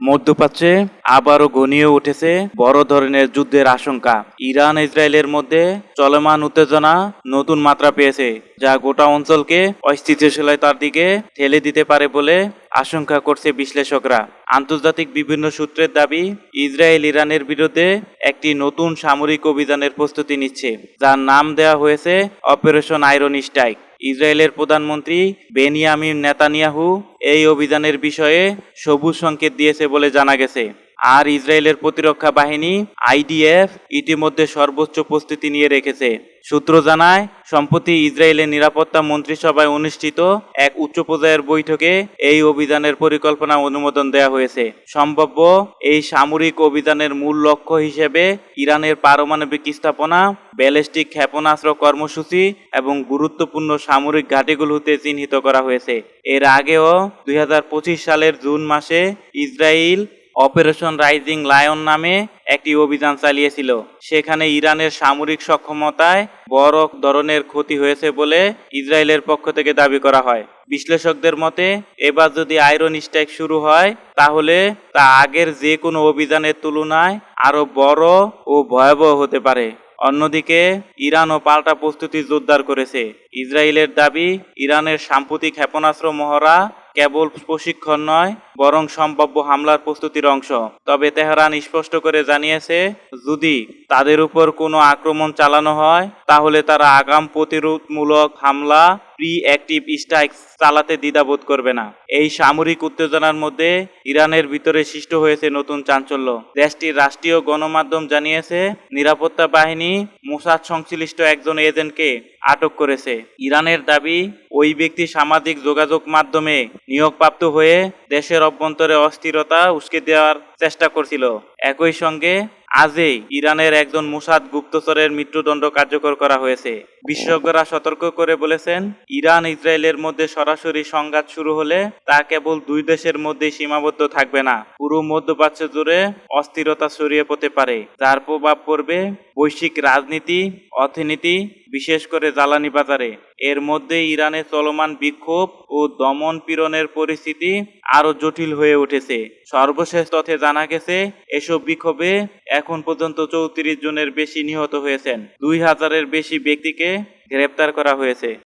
মধ্যপ্রাচ্যে আবারও ঘনিয়ে উঠেছে বড় ধরনের যুদ্ধের আশঙ্কা। ইরান ইসরায়েলের মধ্যে চলমান উত্তেজনা নতুন মাত্রা পেয়েছে, যা গোটা অঞ্চলকে অস্থিতিশীলতার দিকে ঠেলে দিতে পারে বলে আশঙ্কা করছে বিশ্লেষকরা। আন্তর্জাতিক বিভিন্ন সূত্রের দাবি, ইসরায়েল ইরানের বিরুদ্ধে একটি নতুন সামরিক অভিযানের প্রস্তুতি নিচ্ছে, যার নাম দেওয়া হয়েছে অপারেশন আয়রন স্ট্রাইক ইসরায়েলের প্রধানমন্ত্রী বেনিয়ামিন নেতানিয়াহু এই অভিযানের বিষয়ে সবুজ সংকেত দিয়েছে বলে জানা গেছে। আর ইসরায়েলের প্রতিরক্ষা বাহিনী আইডিএফ ইতিমধ্যে সর্বোচ্চ প্রস্তুতি নিয়ে রেখেছে। সূত্র জানায়, সম্প্রতি ইসরায়েলের নিরাপত্তা মন্ত্রিসভায় অনুষ্ঠিত এক উচ্চ পর্যায়ের বৈঠকে এই অভিযানের পরিকল্পনা অনুমোদন দেওয়া হয়েছে। সম্ভাব্য এই সামরিক অভিযানের মূল লক্ষ্য হিসেবে ইরানের পারমাণবিক স্থাপনা, ব্যালিস্টিক ক্ষেপণাস্ত্র কর্মসূচি এবং গুরুত্বপূর্ণ সামরিক ঘাঁটিগুলোতে চিহ্নিত করা হয়েছে। এর আগেও দুই হাজার পঁচিশ সালের জুন মাসে ইসরায়েল অপারেশন রাইজিং লায়ন নামে একটি অভিযান চালিয়েছিল। সেখানে ইরানের সামরিক সক্ষমতায় বড় ধরনের ক্ষতি হয়েছে বলে ইসরায়েলের পক্ষ থেকে দাবি করা হয়। বিশ্লেষকদের মতে, এবার যদি আয়রন স্ট্রাইক শুরু হয়, তাহলে তা আগের যে কোনো অভিযানের তুলনায় আরও বড় ও ভয়াবহ হতে পারে। অন্যদিকে, ইরানও পাল্টা প্রস্তুতি জোরদার করেছে। ইসরায়েলের দাবি, ইরানের সাম্প্রতিক ক্ষেপণাস্ত্র মহড়া কেবল প্রশিক্ষণ নয়, বরং সম্ভাব্য হামলার প্রস্তুতির অংশ। তবে তেহরান স্পষ্ট করে জানিয়েছে, যদি তাদের উপর কোনো আক্রমণ চালানো হয়, তাহলে তারা আগাম প্রতিরোধমূলক হামলা প্রি অ্যাক্টিভ স্ট্রাইক চালাতে দ্বিধাবোধ করবে না। এই সামরিক উত্তেজনার মধ্যে ইরানের ভিতরে সৃষ্ট হয়েছে নতুন চাঞ্চল্য। দেশটির রাষ্ট্রীয় গণমাধ্যম জানিয়েছে, নিরাপত্তা বাহিনী মোসাদ সংশ্লিষ্ট একজন এজেন্টকে আটক করেছে। ইরানের দাবি ওই ব্যক্তি সামাজিক যোগাযোগ মাধ্যমে নিয়োগপ্রাপ্ত হয়ে দেশের অভ্যন্তরে অস্থিরতা উস্কে দেওয়ার চেষ্টা করছিল। একই সঙ্গে আজই ইরানের একজন মুসাদ গুপ্তচরের মৃত্যুদণ্ড কার্যকর করা হয়েছে। বিশেষজ্ঞরা সতর্ক করে বলেছেন, ইরান ইসরায়েলের মধ্যে সরাসরি সংঘাত শুরু হলে তা কেবল দুই দেশের মধ্যেই সীমাবদ্ধ থাকবে না, পুরো মধ্যপ্রাচ্য জুড়ে অস্থিরতা ছড়িয়ে পড়তে পারে, যার প্রভাব পড়বে বৈশ্বিক রাজনীতি, অর্থনীতি, বিশেষ করে জ্বালানি বাজারে। এর মধ্যে ইরানে চলমান বিক্ষোভ ও দমন পীড়নের পরিস্থিতি আরও জটিল হয়ে উঠেছে। সর্বশেষ তথ্যে জানা গেছে, এসব বিক্ষোভে এখন পর্যন্ত চৌত্রিশ জনের বেশি নিহত হয়েছেন। দুই হাজারের বেশি ব্যক্তিকে গ্রেপ্তার করা হয়েছে।